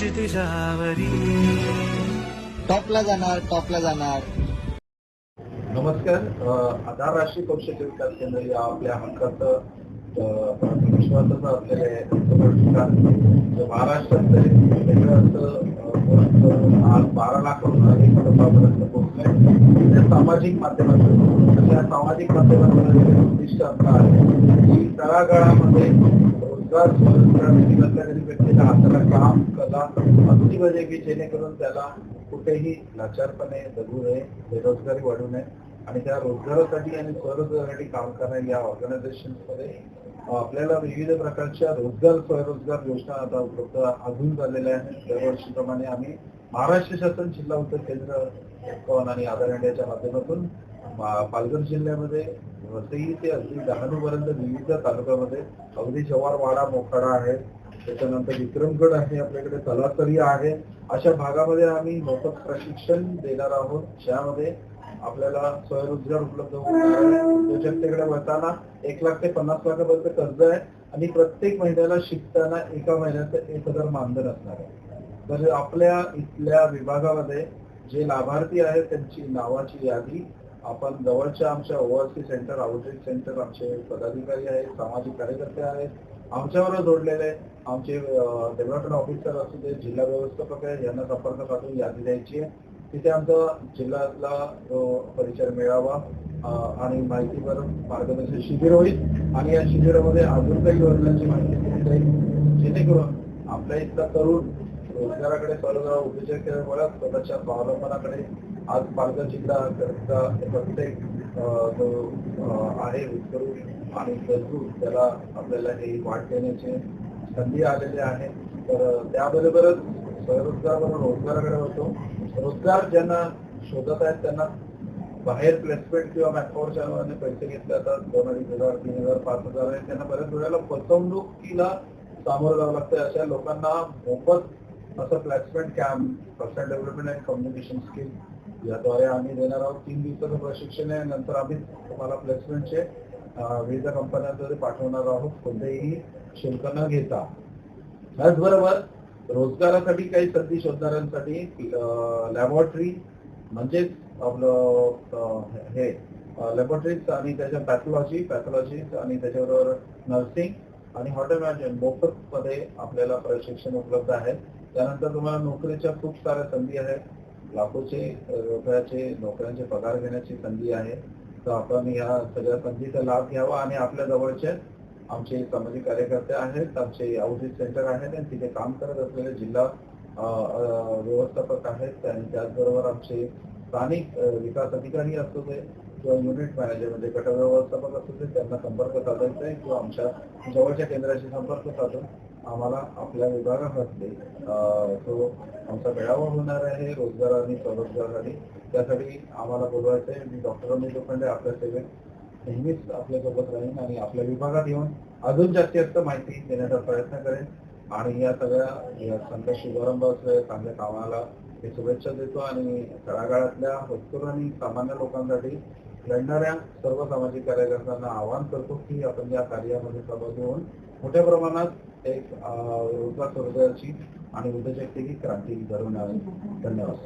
क्षितिजावरी टॉपला जाणार टॉपला जाणार. नमस्कार आधार राष्ट्रीय कौशल्य विकास केंद्र या आपल्या हक्काचं विश्वासाचं असलेलं आहे त्याचं ठिकाण जे महाराष्ट्रात वेगळं असं अ, पोस्ट आज बारा लाख कुटुंबापर्यंत पोहोचलंय त्या सामाजिक माध्यमातून अशा सामाजिक माध्यमातून उद्दिष्ट असं आहे की तळागाळामध्ये रोजगार व्यक्तीला हाताला काम कला अगदी पाहिजे की जेणेकरून त्याला कुठेही लाचारपणे जगू नये बेरोजगारी वाढू नये आणि त्या रोजगारासाठी आणि स्वरोजगारासाठी काम करणाऱ्या या ऑर्गनायझेशनमध्ये आपल्याला विविध प्रकारच्या रोजगार स्वयंरोजगार योजना आता उपलब्ध अजून झालेल्या आहेत. दरवर्षीप्रमाणे आम्ही महाराष्ट्र शासन जिल्हा उत्तर केंद्र आणि आधार इंडियाच्या माध्यमातून पालघर जिल्ह्यामध्ये वसई ते अगदी डहाणूपर्यंत विविध तालुक्यामध्ये अगदी जवारवाडा मोखाडा आहे. त्याच्यानंतर विक्रमगड आहे आपल्याकडे तलासरी आहे. अशा भागामध्ये आम्ही मोफत प्रशिक्षण देणार आहोत. ज्यामध्ये आपल्याला स्वयंरोजगार उपलब्ध होतो आहे. वळताना एक लाख ते पन्नास लाखापर्यंत कर्ज आहे. आणि प्रत्येक महिन्याला शिकताना एका महिन्याचं एक हजार मानधन असणार आहे. तर आपल्या इथल्या विभागामध्ये जे लाभार्थी आहेत त्यांची नावाची यादी आपण जवळच्या आमच्या ओआरसी सेंटर आउटरीच सेंटर आमचे पदाधिकारी आहेत सामाजिक कार्यकर्ते आहेत आमच्यावर जोडलेले आमचे डेव्हलपमेंट ऑफिसर असू दे जिल्हा व्यवस्थापक आहे यांना संपर्क साधून यादी द्यायची आहे. तिथे आमचा जिल्ह्यातला परिचय मिळावा आणि माहितीवर मार्गदर्शन शिबिर होईल. आणि या शिबिरामध्ये अजून काही योजनांची माहिती दिली जाईल जेणेकरून आपल्या इथला तरुण रोजगाराकडे स्वरोजगार केल्यामुळे स्वतःच्या स्वावलंबनाकडे आज पालघर जिल्हा करता प्रत्येक जो आहे विस्करू आणि गरजू त्याला आपल्याला हे वाट देण्याची संधी आलेली आहे. तर त्याबरोबरच स्वयंरोजगाराबरोबर रोजगाराकडे होतो. रोजगार ज्यांना शोधत आहेत त्यांना बाहेर प्लेसमेंट किंवा मॅथॉरच्या नावाने पैसे घेतले जातात. दोन अडीच हजार तीन हजार पाच हजार आहे. त्यांना बऱ्याच वेळेला फसवणुकीला सामोरं जावं लागतं अशा लोकांना मोफत असं placement camp personal development and communication skill याद्वारे आम्ही देणार आहोत. तीन दिवसाचं प्रशिक्षण आहे. नंतर आम्ही तुम्हाला प्लेसमेंटचे विविध कंपन्यांद्वारे पाठवणार आहोत. कोणतेही शुल्क न घेता. त्याचबरोबर रोजगारासाठी काही संधी शोधणाऱ्यांसाठी लॅबॉरेटरी म्हणजेच आपलं हे लॅबॉरेटरीज आणि त्याच्या पॅथॉलॉजी पॅथॉलॉजी आणि त्याच्याबरोबर नर्सिंग आणि हॉटेल मॅनेजमेंट मोफत मध्ये आपल्याला प्रशिक्षण उपलब्ध आहे त्यानंतर तुम्हाला नोकरीच्या खूप साऱ्या संधी आहेत. लाखोचे रुपयाचे नोकऱ्यांचे पगार घेण्याची संधी आहे. तर आपण या सगळ्या संधीचा लाभ घ्यावा आणि आपल्या जवळचे आमचे सामाजिक कार्यकर्ते आहेत आमचे आउटरीच सेंटर आहेत आणि तिथे काम करत असलेले जिल्हा व्यवस्थापक आहेत. आणि त्याचबरोबर आमचे स्थानिक विकास अधिकारी असतो ते किंवा युनिट मॅनेजर म्हणजे गट व्यवस्थापक असतील त्यांना संपर्क साधायचा आहे किंवा आमच्या जवळच्या केंद्राशी संपर्क साधून आम्हाला आपल्या विभागामध्ये तो आमचा मेळावा होणार आहे रोजगार आणि स्वरोजगारासाठी त्यासाठी आम्हाला बोलवायचं आहे. मी डॉक्टर अनिल लोखंडे आपल्या सेवेत नेहमीच आपल्यासोबत राहीन आणि आपल्या विभागात येऊन अजून जास्तीत जास्त माहिती देण्याचा प्रयत्न करेन. आणि या सगळ्या या संत शुभारंभ असलेल्या चांगल्या कामाला मी शुभेच्छा देतो. आणि तळागाळातल्या होतकरू आणि सामान्य लोकांसाठी लढणाऱ्या सर्व सामाजिक कार्यकर्त्यांना आवाहन करतो की आपण या कार्यामध्ये सहभागी होऊन मोठ्या प्रमाणात एक रोजगार स्वरूपाची आणि उद्योजकतेची क्रांती घडवून धन्यवाद.